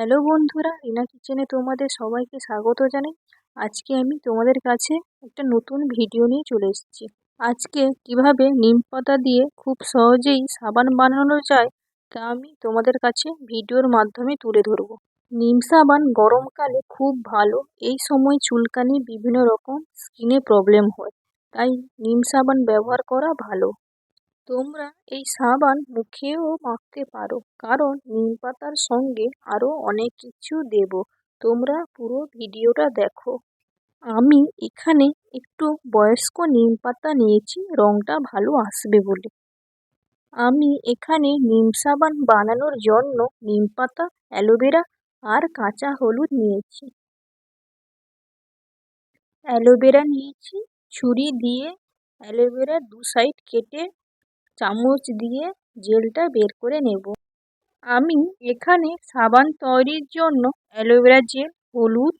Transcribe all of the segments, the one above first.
Hello বন্ধুরা, রিনা কিচেনে তোমাদের সবাইকে স্বাগত জানাই। আজকে আমি তোমাদের কাছে একটা নতুন ভিডিও নিয়ে চলে এসেছি। আজকে কীভাবে নিম পাতা দিয়ে খুব সহজেই সাবান বানানো যায়, তা আমি তোমাদের কাছে ভিডিওর মাধ্যমে তুলে ধরবো। নিম সাবান গরমকালে খুব ভালো, এই সময় চুলকানি বিভিন্ন রকম স্কিনে প্রবলেম হয়, তাই নিম সাবান ব্যবহার করা ভালো। তোমরা এই সাবান মুখেও মাখতে পারো, কারণ নিম পাতার সঙ্গে আরও অনেক কিছু দেব। তোমরা পুরো ভিডিওটা দেখো। আমি এখানে একটু বয়স্ক নিম পাতা নিয়েছি রঙটা ভালো আসবে বলে। আমি এখানে নিম সাবান বানানোর জন্য নিম পাতা, অ্যালোভেরা আর কাঁচা হলুদ নিয়েছি। অ্যালোভেরা নিয়েছি, ছুরি দিয়ে অ্যালোভেরার দু সাইড কেটে চামচ দিয়ে জেলটা বের করে নেব। আমি এখানে সাবান তৈরির জন্য অ্যালোভেরা জেল, হলুদ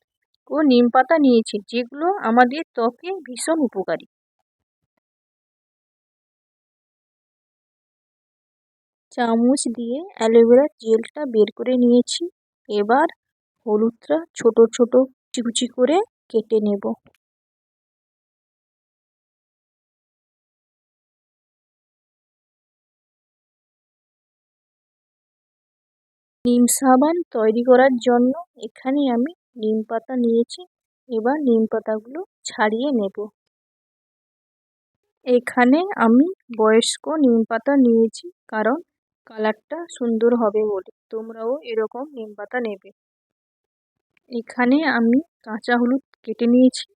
ও নিম পাতা নিয়েছি, যেগুলো আমাদের ত্বকে ভীষণ উপকারী। চামচ দিয়ে অ্যালোভেরার জেলটা বের করে নিয়েছি। এবার হলুদটা ছোট ছোট কুচি কুচি করে কেটে নেব। নিম সাবান তৈরি করার জন্য এখানে আমি নিম পাতা নিয়েছি। এবার নিম পাতাগুলো ছাড়িয়ে নেব। এখানে আমি বয়স্ক নিম পাতা নিয়েছি কারণ কালারটা সুন্দর হবে বলে। তোমরাও এরকম নিম পাতা নেবে। এখানে আমি কাঁচা হলুদ কেটে নিয়েছি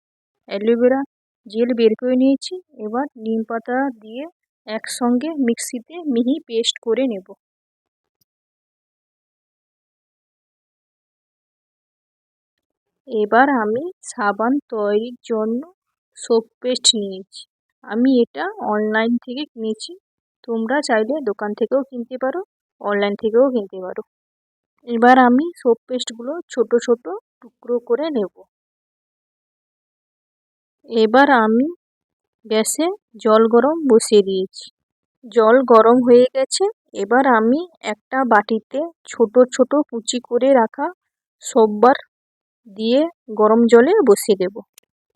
অ্যালোভেরা জেল বের করে নিয়েছি। এবার নিম পাতা দিয়ে একসঙ্গে মিক্সিতে মিহি পেস্ট করে নেব। এবার আমি সাবান তৈরির জন্য সোপ পেস্ট নিয়েছি। আমি এটা অনলাইন থেকে কিনেছি। তোমরা চাইলে দোকান থেকেও কিনতে পারো অনলাইন থেকেও কিনতে পারো। এবার আমি সোপ পেস্টগুলো ছোট ছোট টুকরো করে নেব। এবার আমি গ্যাসে জল গরম বসিয়ে দিয়েছি। জল গরম হয়ে গেছে। এবার আমি একটা বাটিতে ছোট ছোট কুচি করে রাখা সববার দিয়ে গরম জলে বসিয়ে দেব।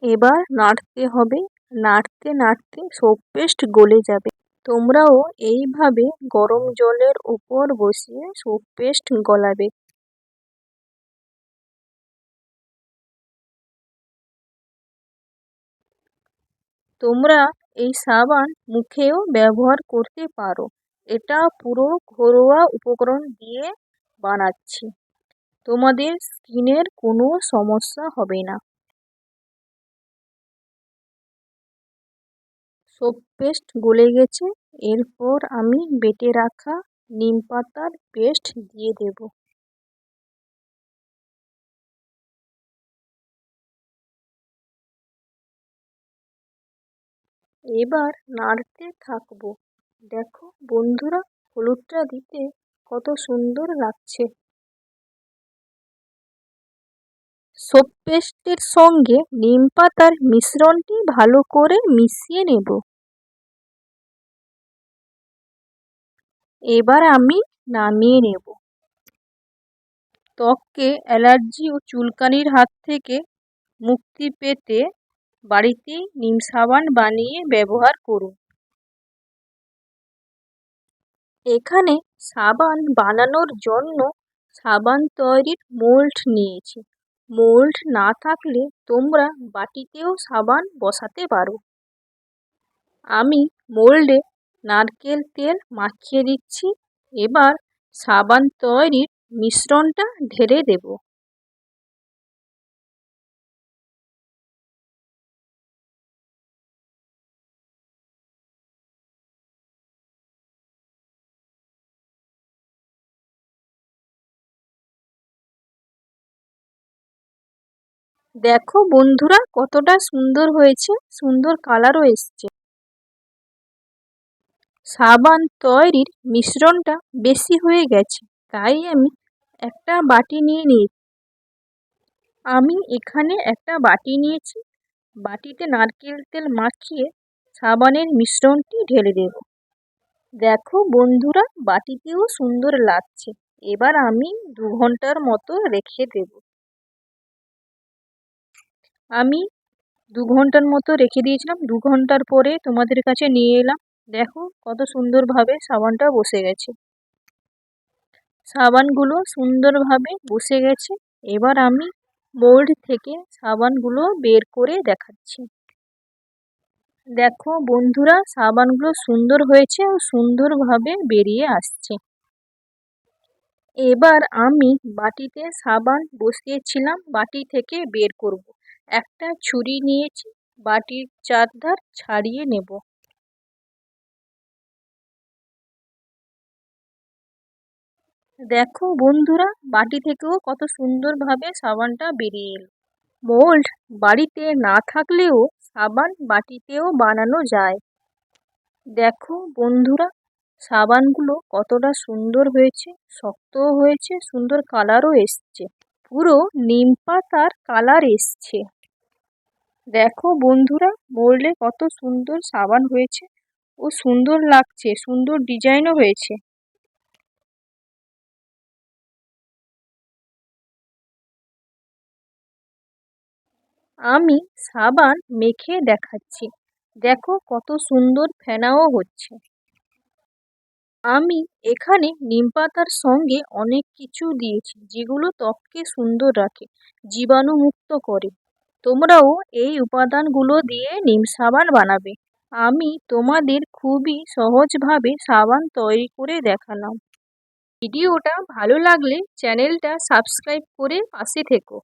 এবার নাড়তে হবে, নাড়তে নাড়তে সোপ পেস্ট গলে যাবে। তোমরাও এইভাবে গরম জলের ওপর বসিয়ে সোপ পেস্ট গলাবে। তোমরা এই সাবান মুখেও ব্যবহার করতে পারো। এটা পুরো ঘরোয়া উপকরণ দিয়ে বানাচ্ছি। তোমাদের স্কিনের কোনো সমস্যা হবে না। সোপ পেস্ট গলে গেছে। এরপর আমি বেটে রাখা নিম পাতার পেস্ট দিয়ে দেব। এবার নাড়তে থাকব। দেখো বন্ধুরা, হলুদটা দিতে কত সুন্দর লাগছে। সোপ পেস্টের সঙ্গে নিম পাতার মিশ্রণটি ভালো করে মিশিয়ে নেব। এবার আমি নামিয়ে নেব। ত্বককে অ্যালার্জি ও চুলকানির হাত থেকে মুক্তি পেতে বাড়িতেই নিম সাবান বানিয়ে ব্যবহার করুন। এখানে সাবান বানানোর জন্য সাবান তৈরির মোল্ড নিয়েছি। মোল্ড না থাকলে তোমরা বাটিতেও সাবান বসাতে পারো। আমি মোল্ডে নারকেল তেল মাখিয়ে দিচ্ছি। এবার সাবান তৈরির মিশ্রণটা ঢেলে দেব। দেখো বন্ধুরা, কতটা সুন্দর হয়েছে, সুন্দর কালারও এসছে। সাবান তৈরির মিশ্রণটা বেশি হয়ে গেছে, তাই আমি একটা বাটি নিয়ে নিয়েছি। আমি এখানে একটা বাটি নিয়েছি, বাটিতে নারকেল তেল মাখিয়ে সাবানের মিশ্রণটি ঢেলে দেব। দেখো বন্ধুরা, বাটিতেও সুন্দর লাগছে, এবার আমি দু ঘণ্টার মতো রেখে দেব। আমি দু ঘণ্টার মতো রেখে দিয়েছিলাম। দু ঘণ্টার পরে তোমাদের কাছে নিয়ে এলাম। দেখো কত সুন্দরভাবে সাবানটা বসে গেছে। সাবানগুলো সুন্দরভাবে বসে গেছে। এবার আমি মোল্ড থেকে সাবানগুলো বের করে দেখাচ্ছি। দেখো বন্ধুরা, সাবানগুলো সুন্দর হয়েছে ও সুন্দরভাবে বেরিয়ে আসছে। এবার আমি বাটিতে সাবান বসিয়েছিলাম, বাটি থেকে বের করব। একটা ছুরি নিয়েছি, বাটির চারধার ছাড়িয়ে নেব। দেখো বন্ধুরা, বাটি থেকেও কত সুন্দরভাবে সাবানটা বেরিয়ে এলো। মোল্ড, বাড়িতে না থাকলেও সাবান বাটিতেও বানানো যায়। দেখো বন্ধুরা, সাবানগুলো কতটা সুন্দর হয়েছে, শক্তও হয়েছে, সুন্দর কালারও এসছে। পুরো নিম পাতার কালার এসছে। দেখো বন্ধুরা মোল্ডে কত সুন্দর সাবান হয়েছে। ও সুন্দর লাগছে, সুন্দর ডিজাইনও হয়েছে। আমি সাবান মেখে দেখাচ্ছি। দেখো কত সুন্দর ফেনাও হচ্ছে। আমি এখানে নিম পাতার সঙ্গে অনেক কিছু দিয়েছি, যেগুলো ত্বককে সুন্দর রাখে, জীবাণুমুক্ত করে। তোমরাও এই উপাদানগুলো দিয়ে নিম সাবান বানাবে। আমি তোমাদের খুবই সহজভাবে সাবান তৈরি করে দেখালাম। ভিডিওটা ভালো লাগলে চ্যানেলটা সাবস্ক্রাইব করে পাশে থেকো।